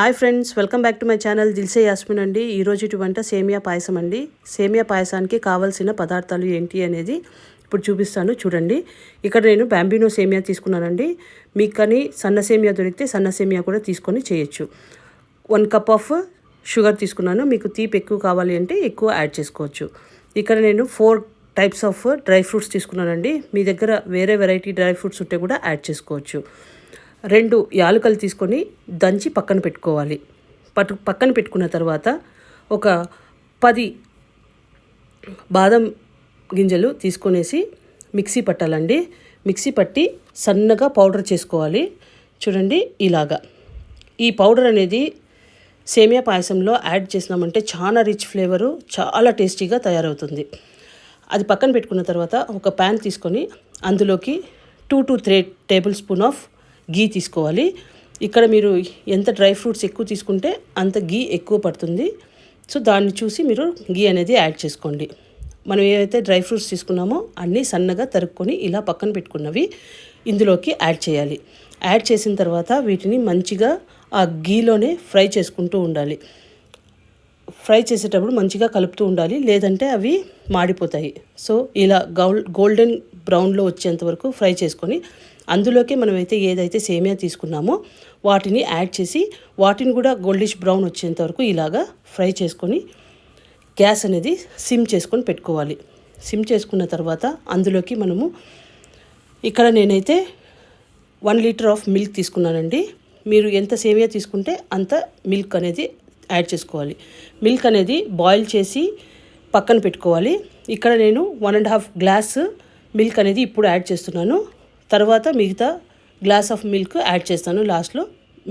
Hi friends welcome back to my channel Dilse Yasmin అండి. ఈరోజు వంట సేమియా పాయసం అండి. సేమియా పాయసానికి కావాల్సిన పదార్థాలు ఏంటి అనేది ఇప్పుడు చూపిస్తాను చూడండి. ఇక్కడ నేను బ్యాంబినో సేమియా తీసుకున్నానండి. మీకు కానీ సన్న సేమియా దొరికితే సన్న సేమియా కూడా తీసుకొని చేయొచ్చు. వన్ కప్ ఆఫ్ షుగర్ తీసుకున్నాను. మీకు తీపి ఎక్కువ కావాలి అంటే ఎక్కువ యాడ్ చేసుకోవచ్చు. ఇక్కడ నేను four types of dry fruits తీసుకున్నానండి. మీ దగ్గర వేరే వెరైటీ డ్రై ఫ్రూట్స్ ఉంటే కూడా యాడ్ చేసుకోవచ్చు. రెండు యాలకలు తీసుకొని దంచి పక్కన పెట్టుకోవాలి. పట్టు పక్కన పెట్టుకున్న తర్వాత ఒక పది బాదం గింజలు తీసుకొనేసి మిక్సీ పట్టాలండి. మిక్సీ పట్టి సన్నగా పౌడర్ చేసుకోవాలి. చూడండి ఇలాగా. ఈ పౌడర్ అనేది సేమియా పాయసంలో యాడ్ చేసినామంటే చాలా రిచ్ ఫ్లేవరు చాలా టేస్టీగా తయారవుతుంది. అది పక్కన పెట్టుకున్న తర్వాత ఒక ప్యాన్ తీసుకొని అందులోకి two to three table spoon of ghee తీసుకోవాలి. ఇక్కడ మీరు ఎంత డ్రై ఫ్రూట్స్ ఎక్కువ తీసుకుంటే అంత గీ ఎక్కువ పడుతుంది. సో దాన్ని చూసి మీరు గీ అనేది యాడ్ చేసుకోండి. మనం ఏవైతే డ్రై ఫ్రూట్స్ తీసుకున్నామో అన్నీ సన్నగా తరుక్కొని ఇలా పక్కన పెట్టుకున్నవి ఇందులోకి యాడ్ చేయాలి. యాడ్ చేసిన తర్వాత వీటిని మంచిగా ఆ గీలోనే ఫ్రై చేసుకుంటూ ఉండాలి. ఫ్రై చేసేటప్పుడు మంచిగా కలుపుతూ ఉండాలి. లేదంటే అవి మాడిపోతాయి. సో ఇలా గౌల్ గోల్డెన్ బ్రౌన్లో వచ్చేంత వరకు ఫ్రై చేసుకొని అందులోకి మనమైతే ఏదైతే సేమియా తీసుకున్నామో వాటిని యాడ్ చేసి వాటిని కూడా గోల్డిష్ బ్రౌన్ వచ్చేంత వరకు ఇలాగా ఫ్రై చేసుకొని గ్యాస్ అనేది సిమ్ చేసుకొని పెట్టుకోవాలి. సిమ్ చేసుకున్న తర్వాత అందులోకి మనము ఇక్కడ నేనైతే వన్ లీటర్ ఆఫ్ మిల్క్ తీసుకున్నానండి. మీరు ఎంత సేమియా తీసుకుంటే అంత మిల్క్ అనేది యాడ్ చేసుకోవాలి. మిల్క్ అనేది బాయిల్ చేసి పక్కన పెట్టుకోవాలి. ఇక్కడ నేను one and half glass milk అనేది ఇప్పుడు యాడ్ చేస్తున్నాను. తర్వాత మిగతా గ్లాస్ ఆఫ్ మిల్క్ యాడ్ చేస్తాను. లాస్ట్లో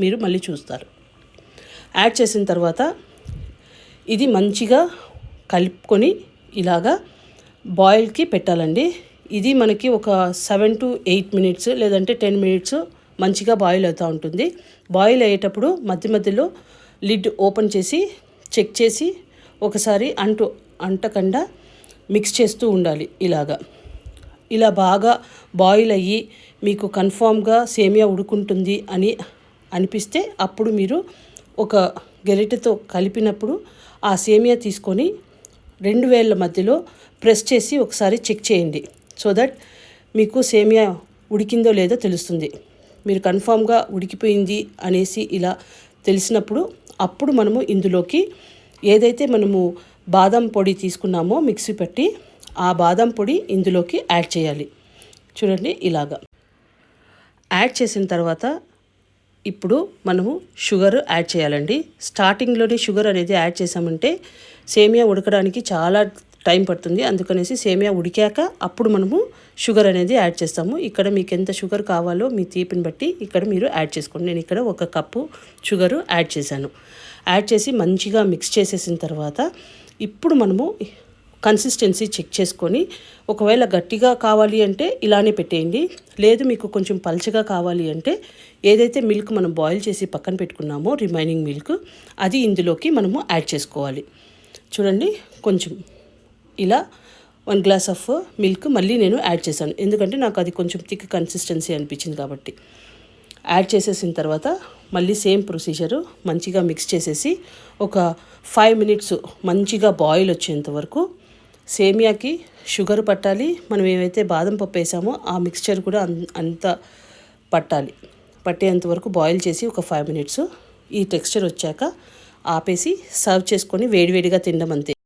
మీరు మళ్ళీ చూస్తారు. యాడ్ చేసిన తర్వాత ఇది మంచిగా కలుపుకొని ఇలాగా బాయిల్కి పెట్టాలండి. ఇది మనకి ఒక సెవెన్ టు ఎయిట్ మినిట్స్ లేదంటే టెన్ మినిట్స్ మంచిగా బాయిల్ అవుతూ ఉంటుంది. బాయిల్ అయ్యేటప్పుడు మధ్య మధ్యలో లిడ్ ఓపెన్ చేసి చెక్ చేసి ఒకసారి అంటు అంటకుండా మిక్స్ చేస్తూ ఉండాలి ఇలాగా. ఇలా బాగా బాయిల్ అయ్యి మీకు కన్ఫామ్గా సేమియా ఉడుకుంటుంది అని అనిపిస్తే అప్పుడు మీరు ఒక గెరిటతో కలిపినప్పుడు ఆ సేమియా తీసుకొని రెండు వేల మధ్యలో ప్రెస్ చేసి ఒకసారి చెక్ చేయండి. సో దట్ మీకు సేమియా ఉడికిందో లేదో తెలుస్తుంది. మీరు కన్ఫామ్గా ఉడికిపోయింది అనేసి ఇలా తెలిసినప్పుడు అప్పుడు మనము ఇందులోకి ఏదైతే మనము బాదం పొడి తీసుకున్నామో మిక్సీ పెట్టి ఆ బాదం పొడి ఇందులోకి యాడ్ చేయాలి. చూడండి ఇలాగా. యాడ్ చేసిన తర్వాత ఇప్పుడు మనము షుగర్ యాడ్ చేయాలండి. స్టార్టింగ్లోనే షుగర్ అనేది యాడ్ చేసామంటే సేమియా ఉడకడానికి చాలా టైం పడుతుంది. అందుకనేసి సేమియా ఉడికాక అప్పుడు మనము షుగర్ అనేది యాడ్ చేస్తాము. ఇక్కడ మీకు ఎంత షుగర్ కావాలో మీ తీపిని బట్టి ఇక్కడ మీరు యాడ్ చేసుకోండి. నేను ఇక్కడ ఒక కప్పు షుగర్ యాడ్ చేశాను. యాడ్ చేసి మంచిగా మిక్స్ చేసేసిన తర్వాత ఇప్పుడు మనము కన్సిస్టెన్సీ చెక్ చేసుకొని ఒకవేళ గట్టిగా కావాలి అంటే ఇలానే పెట్టేయండి. లేదు మీకు కొంచెం పల్చగా కావాలి అంటే ఏదైతే మిల్క్ మనం బాయిల్ చేసి పక్కన పెట్టుకున్నామో రిమైనింగ్ మిల్క్ అది ఇందులోకి మనము యాడ్ చేసుకోవాలి. చూడండి కొంచెం ఇలా వన్ గ్లాస్ ఆఫ్ మిల్క్ మళ్ళీ నేను యాడ్ చేశాను. ఎందుకంటే నాకు అది కొంచెం థిక్ కన్సిస్టెన్సీ అనిపించింది కాబట్టి. యాడ్ చేసేసిన తర్వాత మళ్ళీ సేమ్ ప్రొసీజరు మంచిగా మిక్స్ చేసేసి ఒక ఫైవ్ మినిట్స్ మంచిగా బాయిల్ వచ్చేంత వరకు సేమియాకి షుగర్ పట్టాలి మనం ఏమైతే బాదం పప్పు వేసామో ఆ మిక్స్చర్ కూడా అంత పట్టాలి. పట్టేంత వరకు బాయిల్ చేసి ఒక ఫైవ్ మినిట్స్ ఈ టెక్స్చర్ వచ్చాక ఆపేసి సర్వ్ చేసుకొని వేడివేడిగా తినడం అంతే.